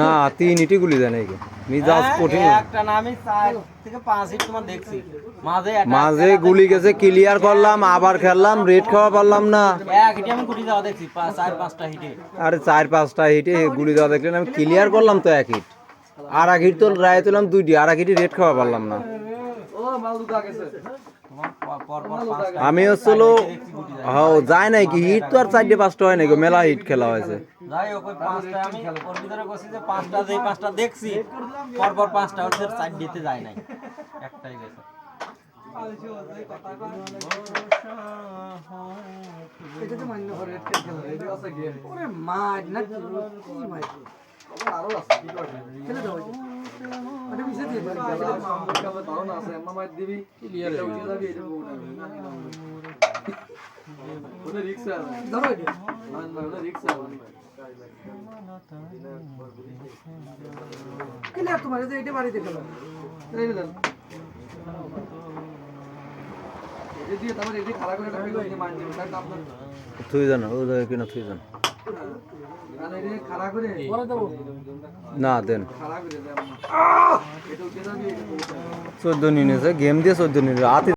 না তিন ইটি গুলি দেয় নাকি মিজাজ হ্যাঁ, কঠিন। একটা না থেকে পাঁচ হিট তোমার দেখছি। মাঝে মাঝে গুলি গেছে ক্লিয়ার করলাম আবার খেললাম রেড খাওয়া পারলাম না। এক হিটে আমি গুটি যাওয়া দেখছি চার পাঁচটা হিটে আরে চার পাঁচটা হিটে গুলি দেখলেন আমি ক্লিয়ার করলাম তো এক হিট আর এক হিট তো রায় তুললাম দুইটি আর এক হিটে রেড খাওয়া পারলাম না। আমি হচ্ছিল গুটি যায় নাই কি? হিট তো আর চারটে পাঁচটা হয় নাকি মেলা হিট খেলা হয়েছে। যাই হোক ওই পাঁচটা আমি ওর ভিতরে বসি যে পাঁচটা যেই পাঁচটা দেখছি পর পর পাঁচটা সাইড দিতে যায় নাই। একটাই গেছে। আরও আছে কি খেলে দাও আছে দিবি ক্লিয়ার হয়ে যাবে এটা ওটা রিক্সা ধরো এটা না না ওটা রিক্সা ক্লিয়ার তোমার এটা বাড়িতে খেলো এই দেন এটা দিয়ে এটা করে টাকা দিয়ে মান দিবেন আপনার জানো ও কিনা জানো মানে না চোদ্দ নিয়েছে গেম দিয়ে চোদ্দ নিয়ে হাতে